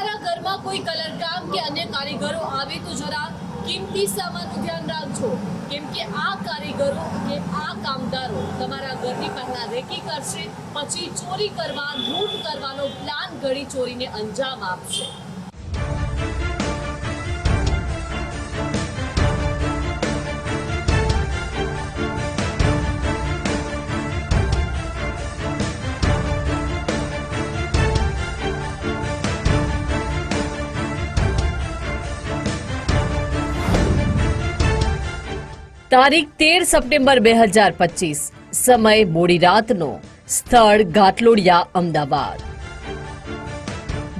ઘરમાં કોઈ કલરકામ કે અન્ય કારીગરો આવે તો જરા કિંમતી સામાનનું ધ્યાન રાખજો. કેમ કે આ કારીગરો કે આ કામદારો તમારા ઘરની પહેલા રેકી કરશે, પછી ચોરી કરવા, લૂંટ કરવાનો પ્લાન ઘડી ચોરીને અંજામ આપશે. તારીખ તેર સપ્ટેમ્બર બે હજાર પચીસ. સમય મોડી રાતનો. સ્થળ ઘાટલોડિયા, અમદાવાદ.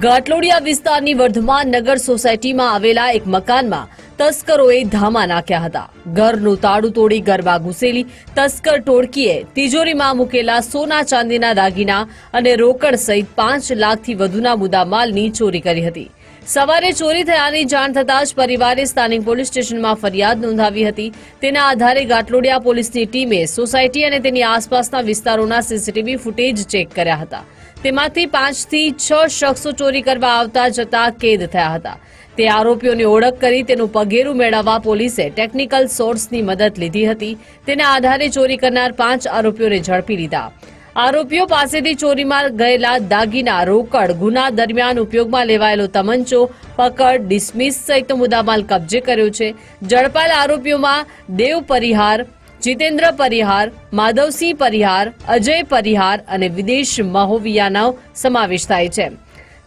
ઘાટલોડિયા વિસ્તારની વર્ધમાન નગર સોસાયટીમાં આવેલા એક મકાનમાં તસ્કરોએ ધામા નાખ્યા હતા. ઘરનું તાળું તોડી ગરબા ઘૂસેલી તસ્કર ટોળકીએ તિજોરીમાં મૂકેલા સોના ચાંદીના દાગીના અને રોકડ સહિત પાંચ લાખથી વધુના મુદ્દામાલની ચોરી કરી હતી. સવારે ચોરી થયાની જાણ થતાં જ પરિવારે સ્થાનિક પોલીસ સ્ટેશનમાં ફરિયાદ નોંધાવી હતી. તેના આધારે ગાટલોડિયા પોલીસની ટીમે સોસાયટી અને તેની આસપાસના વિસ્તારોના સીસીટીવી ફૂટેજ ચેક કર્યા હતા. તેમાંથી પાંચથી છ શખ્સો ચોરી કરવા આવતા જતા કેદ થયા હતા. તે આરોપીઓની ઓળખ કરી તેનું પગેરું મેળવવા પોલીસે ટેકનિકલ સોર્સની મદદ લીધી હતી. તેના આધારે ચોરી કરનાર પાંચ આરોપીઓને ઝડપી લીધા. આરોપીઓ પાસેથી ચોરીમાં ગયેલા દાગીના, રોકડ, ગુના દરમિયાન ઉપયોગમાં લેવાયેલો તમંચો, પકડ, ડિસમિસ સહિત મુદ્દામાલ કબજે કર્યો છે. ઝડપાયેલ આરોપીઓમાં દેવ પરિહાર, જીતેન્દ્ર પરિહાર, માધવસિંહ પરિહાર, અજય પરિહાર અને વિદેશ મહોવિયાનો સમાવેશ થાય છે.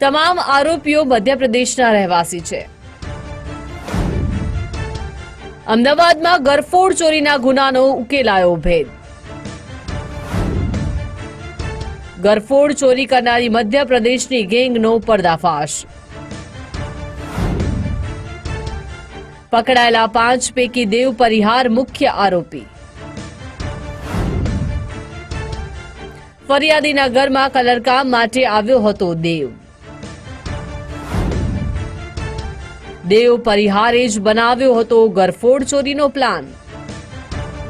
તમામ આરોપીઓ મધ્યપ્રદેશના રહેવાસી છે. અમદાવાદમાં ગરફોડ ચોરીના ગુનાનો ઉકેલાયો ભેદ. ગરફોડ ચોરી કરનારી મધ્યપ્રદેશની ગેંગનો પર્દાફાશ. પકડાયેલા પાંચ પૈકી દેવ પરિહાર મુખ્ય આરોપી. ફરિયાદીના ઘરમાં કલરકામ માટે આવ્યો હતો દેવ. દેવ પરિહારે જ બનાવ્યો હતો ગરફોડ ચોરીનો પ્લાન.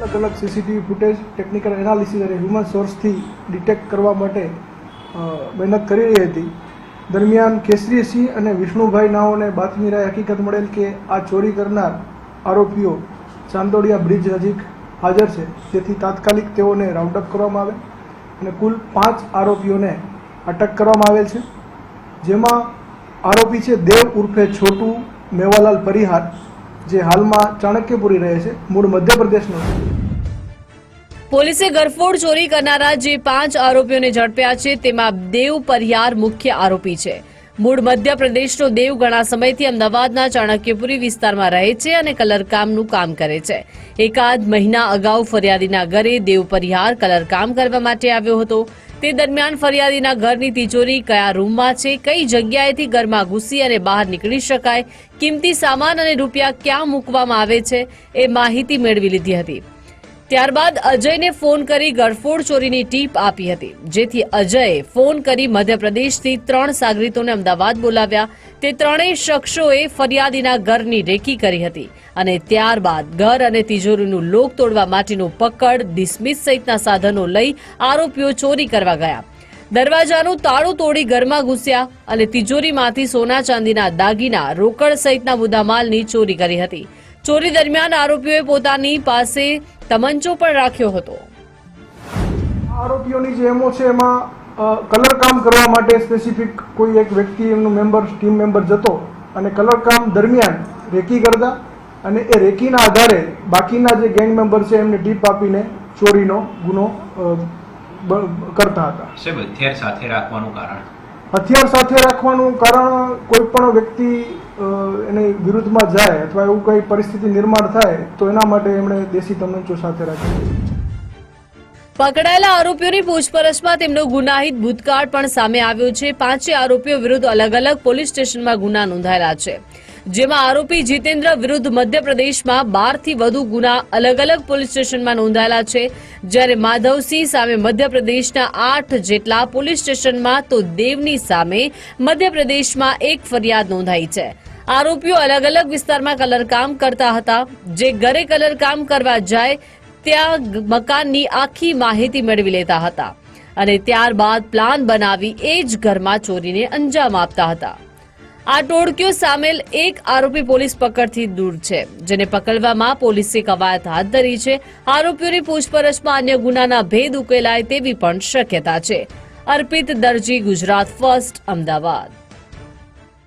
અલગ અલગ સીસીટીવી ફૂટેજ ટેકનિકલ એનાલિસિસ અને હ્યુમન સોર્સથી ડિટેક્ટ કરવા માટે મહેનત કરી રહી હતી. દરમિયાન કેસરીસિંહ અને વિષ્ણુભાઈ નાઓને બાતમી રાય હકીકત મળેલ કે આ ચોરી કરનાર આરોપીઓ ચાંદોડિયા બ્રિજ નજીક હાજર છે. જેથી તાત્કાલિક તેઓને રાઉન્ડઅપ કરવામાં આવે અને કુલ પાંચ આરોપીઓને અટક કરવામાં આવેલ છે. જેમાં આરોપી છે દેવ ઉર્ફે છોટુ મેવાલાલ પરિહાર, જે હાલમાં ચાણક્યપુરી રહે છે. મૂળ મધ્યપ્રદેશનો છે. પોલીસે ગરફોડ ચોરી કરનારા જે પાંચ આરોપીઓને ઝડપ્યા છે, તેમાં દેવ પરિહાર મુખ્ય આરોપી છે. મૂળ મધ્યપ્રદેશનો દેવ ઘણા સમયથી અમદાવાદના ચાણક્યપુરી વિસ્તારમાં રહે છે અને કલરકામનું કામ કરે છે. એકાદ મહિના અગાઉ ફરિયાદીના ઘરે દેવ પરિહાર કલરકામ કરવા માટે આવ્યો હતો. તે દરમિયાન ફરિયાદીના ઘરની તિજોરી કયા રૂમમાં છે, કઈ જગ્યાએથી ઘરમાં ઘૂસી અને બહાર નીકળી શકાય, કિંમતી સામાન અને રૂપિયા ક્યાં મૂકવામાં આવે છે, એ માહિતી મેળવી લીધી હતી. ત્યારબાદ અજયને ફોન કરી ગળફોડ ચોરીની ટીપ આપી હતી. જેથી અજયે ફોન કરી મધ્યપ્રદેશથી ત્રણ સાગરીતોને અમદાવાદ બોલાવ્યા. તે ત્રણેય શખ્સોએ ફરિયાદીના ઘરની રેકી કરી હતી અને ત્યારબાદ ઘર અને તિજોરીનું લોક તોડવા માટેનું પકડ, ડિસમિસ સહિતના સાધનો લઈ આરોપીઓ ચોરી કરવા ગયા. દરવાજાનું તાળું તોડી ઘરમાં ઘૂસ્યા અને તિજોરીમાંથી સોના ચાંદીના દાગીના, રોકડ સહિતના મુદ્દામાલની ચોરી કરી હતી. ચોરી દરમિયાન આરોપીઓએ પોતાની પાસે તમંચો પણ રાખ્યો હતો. આરોપીઓની જે એમો છે એમાં કલર કામ કરવા માટે સ્પેસિફિક કોઈ એક વ્યક્તિ એમનું મેમ્બર ટીમ મેમ્બર જતો અને કલર કામ દરમિયાન રેકી કરતા અને એ રેકીના આધારે બાકીના જે ગેંગ મેમ્બર છે એમને ટીપ આપીને ચોરીનો ગુનો કરતા હતા. હથિયાર સાથે રાખવાનું કારણ? હથિયાર સાથે રાખવાનું કારણ કોઈ પણ વ્યક્તિ એની વિરુદ્ધમાં જાય અથવા એવું કંઈ પરિસ્થિતિ નિર્માણ થાય, તો એના માટે એમણે દેશી તમંચો સાથે રાખ્યો પકડાયેલા આરોપીઓની પૂછપરછમાં તેમનો ગુનાહિત ભૂતકાળ પણ સામે આવ્યો છે. પાંચે આરોપીઓ વિરુદ્ધ અલગ અલગ પોલીસ સ્ટેશનમાં ગુના નોંધાયેલા છે. જેમાં આરોપી જીતેન્દ્ર વિરુદ્ધ મધ્યપ્રદેશમાં બારથી વધુ ગુના અલગ અલગ પોલીસ સ્ટેશનમાં નોંધાયેલા છે. જ્યારે માધવસિંહ સામે મધ્યપ્રદેશના આઠ જેટલા પોલીસ સ્ટેશનમાં તો દેવની સામે મધ્યપ્રદેશમાં એક ફરિયાદ નોંધાઈ છે. આરોપીઓ અલગ અલગ વિસ્તારમાં કલરકામ કરતા હતા. જે ઘરે કલરકામ કરવા જાય, ત્યાં મકાનની આખી માહિતી મેળવી લેતા હતા. અને ત્યારબાદ પ્લાન બનાવી એ જ ઘરમાં ચોરીને અંજામ આપતા હતા. આ ટોળકીઓ સામેલ એક આરોપી પોલીસ પકડથી દૂર છે, જેને પકડવામાં પોલીસે કવાયત હાથ ધરી છે. આરોપીઓની પૂછપરછમાં અન્ય ગુનાના ભેદ ઉકેલાય તેવી પણ શક્યતા છે. અર્પિત દરજી, ગુજરાત ફર્સ્ટ, અમદાવાદ.